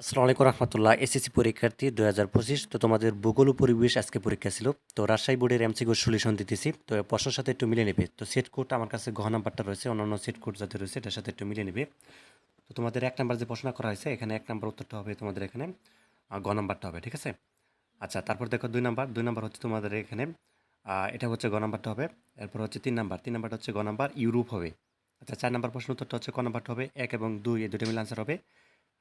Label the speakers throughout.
Speaker 1: আসসালামু আলাইকুম রহমতুল্লাহ, এসএসসি পরীক্ষার্থী দু হাজার পঁচিশ। তো তোমাদের ভূগোল পরিবেশ আজকে পরীক্ষা ছিল। তো রাজশাহী বোর্ডের এমসিকিউ সলিউশন দিতেছি। তো প্রশ্নের সাথে একটু মিলে নেবে। তো সেট কোড আমার কাছে ঘ নাম্বারটা রয়েছে, অন্যান্য সেট কোড যাতে রয়েছে এটার সাথে একটু মিলে নেবে। তো তোমাদের এক নাম্বার যে প্রশ্ন করা হয়েছে, এখানে এক নাম্বার উত্তরটা হবে তোমাদের এখানে গ নাম্বারটা হবে, ঠিক আছে? আচ্ছা তারপর দেখো দুই নাম্বার। দুই নাম্বার হচ্ছে তোমাদের এখানে এটা হচ্ছে গ নাম্বারটা হবে। এরপর হচ্ছে তিন নাম্বার। তিন নাম্বারটা হচ্ছে গ নাম্বার, ইউরোপ হবে। আচ্ছা চার নাম্বার প্রশ্ন উত্তরটা হচ্ছে ক নাম্বারটা হবে, এক এবং দুই, এই দুটো মিলে আনসার হবে।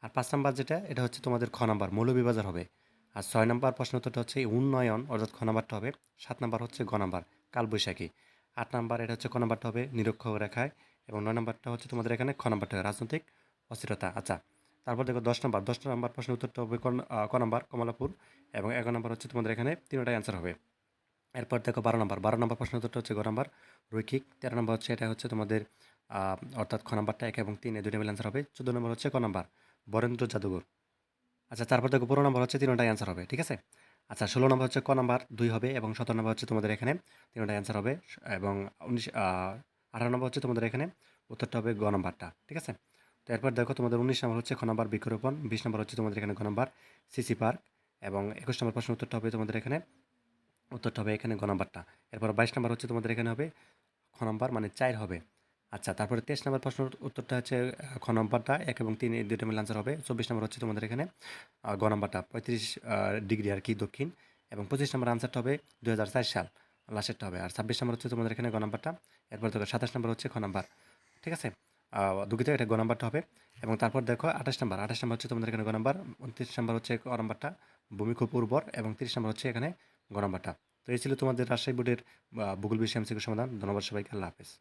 Speaker 1: আর পাঁচ নাম্বার যেটা, এটা হচ্ছে তোমাদের খ নাম্বার, মৌলভীবাজার হবে। আর ছয় নাম্বার প্রশ্ন উত্তরটা হচ্ছে উন্নয়ন, অর্থাৎ খ নাম্বারটা হবে, সাত নাম্বার হচ্ছে গ নাম্বার, কালবৈশাখী। আট নাম্বার এটা হচ্ছে ক নাম্বারটা হবে, নিরক্ষ রেখায়, এবং নয় নাম্বারটা হচ্ছে তোমাদের এখানে খ নাম্বারটা হবে, রাজনৈতিক অস্থিরতা। আচ্ছা তারপর দেখো দশ নম্বর দশ নম্বর প্রশ্ন উত্তরটা হবে ক- নাম্বার, কমলাপুর, এবং এগারো নম্বর হচ্ছে তোমাদের এখানে তিনটাই অ্যান্সার হবে। এরপর দেখো বারো নম্বর বারো নম্বর প্রশ্ন উত্তরটা হচ্ছে গ নাম্বার, রৈখিক। তেরো নম্বর হচ্ছে এটা হচ্ছে তোমাদের অর্থাৎ খ নাম্বারটা এক এবং তিন দুটো মিলে অ্যান্সার হবে। চোদ্দ নম্বর হচ্ছে ক নাম্বার বরেন্দ্র জাদুঘর আচ্ছা তারপর দেখো পুরো নম্বর হচ্ছে তিনটাই অ্যান্সার হবে, ঠিক আছে? আচ্ছা ষোলো নম্বর হচ্ছে ক নাম্বার দুই হবে এবং সতেরো নম্বর হচ্ছে তোমাদের এখানে। তিনটাই অ্যান্সার হবে এবং উনিশ আঠারো নম্বর হচ্ছে তোমাদের এখানে। উত্তরটা হবে গ নাম্বারটা ঠিক আছে? তো এরপর দেখো তোমাদের উনিশ নম্বর হচ্ছে খ নাম্বার বৃক্ষরোপণ, বিশ নম্বর হচ্ছে তোমাদের এখানে গ নাম্বার সিসি পার্ক এবং একুশ নম্বর প্রশ্ন উত্তরটা হবে তোমাদের এখানে। উত্তরটা হবে এখানে গ নাম্বারটা এরপর বাইশ নম্বর হচ্ছে তোমাদের এখানে হবে খ নাম্বার মানে চার হবে। আচ্ছা তারপরে তেইশ নম্বর প্রশ্ন উত্তরটা হচ্ছে খ নম্বরটা, এক এবং তিন দুটো মিলে আনসার হবে। চব্বিশ নম্বর হচ্ছে তোমাদের এখানে গ নম্বরটা, পঁয়ত্রিশ ডিগ্রি আর কি দক্ষিণ। এবং পঁচিশ নম্বর আনসারটা হবে দু হাজার চার সাল লাস্টেরটা হবে। আর ছাব্বিশ নম্বর হচ্ছে তোমাদের এখানে গ নাম্বারটা, এরপর দেখো সাতাশ নম্বর হচ্ছে খ নাম্বার, ঠিক আছে? দুঃখিত, এটা গ নাম্বারটা হবে। এবং তারপর দেখো আঠাশ নম্বর আঠাশ নম্বর হচ্ছে তোমাদের এখানে গ নাম্বার, উনত্রিশ নম্বর হচ্ছে ক নাম্বারটা, ভূমি খুব উর্বর, এবং তিরিশ নম্বর হচ্ছে এখানে গ নাম্বারটা। তো এই ছিল তোমাদের রাজশাহী বোর্ডের ভূগোল বিষয় এমসিকিউ সমাধান। ধন্যবাদ সবাইকে, আল্লাহ হাফেজ।